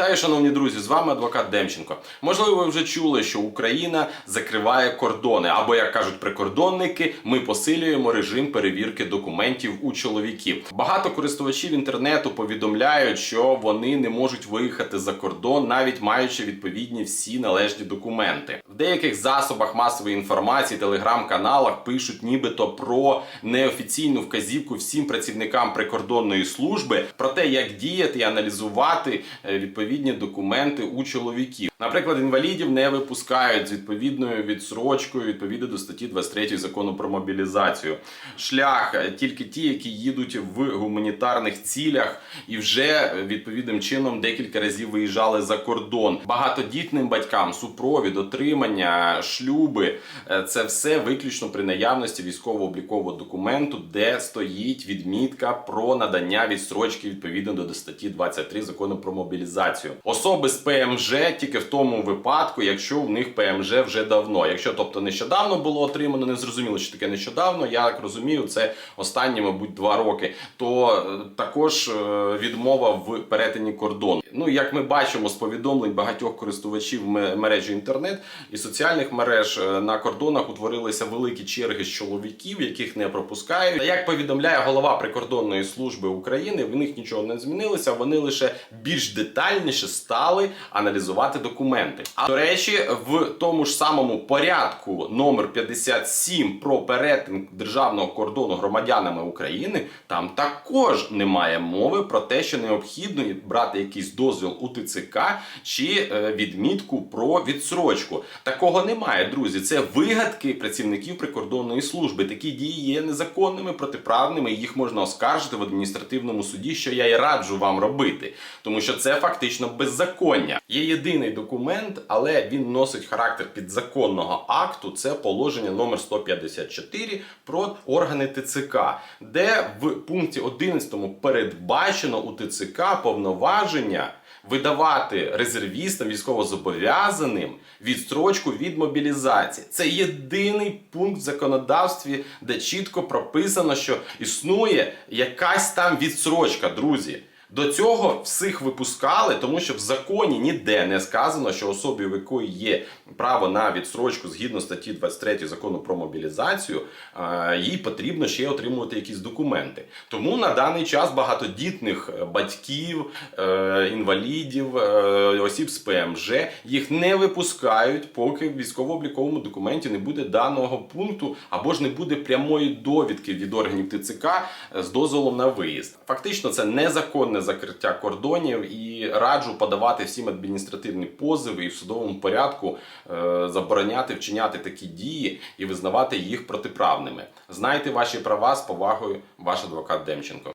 Вітаю, шановні друзі! З вами адвокат Демченко. Можливо, ви вже чули, що Україна закриває кордони, або як кажуть прикордонники, ми посилюємо режим перевірки документів у чоловіків. Багато користувачів інтернету повідомляють, що вони не можуть виїхати за кордон, навіть маючи відповідні всі належні документи. В деяких засобах масової інформації, телеграм-каналах пишуть нібито про неофіційну вказівку всім працівникам прикордонної служби про те, як діяти і аналізувати е, відповідні документи у чоловіків. Наприклад, інвалідів не випускають з відповідною відсрочкою відповідно до статті 23 закону про мобілізацію. Шлях е, тільки ті, які їдуть в гуманітарних цілях і вже е, відповідним чином декілька разів виїжджали за кордон. Багатодітним батькам супровід, отримання, шлюби е, це все виключно при наявності військово-облікового документу, де стоїть відмітка про надання відстрочки відповідно до статті 23 закону про мобілізацію. Особи з ПМЖ тільки в тому випадку, якщо в них ПМЖ вже давно. Якщо тобто нещодавно було отримано, не зрозуміло, що таке нещодавно. Я так розумію, це останні, мабуть, два роки. То е, також е, відмова в перетині кордону. Ну як ми бачимо з повідомлень багатьох користувачів мережі інтернет і соціальних мереж е, на кордонах утворилися великі черги з чоловіків, яких не пропускають. Як повідомляє голова прикордонної служби України, в них нічого не змінилося. Вони лише більш детальніше стали аналізувати документи. А до речі, в тому ж самому порядку номер 57 про перетин державного кордону громадянами України там також немає мови про те, що необхідно брати якийсь дозвіл у ТЦК чи е, відмітку про відсрочку. Такого немає, друзі. Це вигадки працівників прикордонної служби. Такі дії є незаконними, протиправними. Їх можна оскаржити в адміністративному суді, що я і раджу вам робити, тому що це фактично беззаконня. Є єдиний документ, але він носить характер підзаконного акту. Це положення номер 154 про органи ТЦК, де в пункті 11 передбачено у ТЦК повноваження видавати резервістам військовозобов'язаним відстрочку від мобілізації. Це єдиний пункт в законодавстві, де чітко прописано, що існує якась там відстрочка, друзі. До цього всіх випускали, тому що в законі ніде не сказано, що особі, у якої є право на відстрочку згідно статті 23 закону про мобілізацію, їй потрібно ще отримувати якісь документи. Тому на даний час багатодітних е, батьків, е, інвалідів, е, осіб з ПМЖ їх не випускають, поки в військово-обліковому документі не буде даного пункту або ж не буде прямої довідки від органів ТЦК з дозволом на виїзд. Фактично, це незаконне закриття кордонів і раджу подавати всім адміністративні позови і в судовому порядку е, забороняти вчиняти такі дії і визнавати їх протиправними. Знайте ваші права з повагою, ваш адвокат Демченко.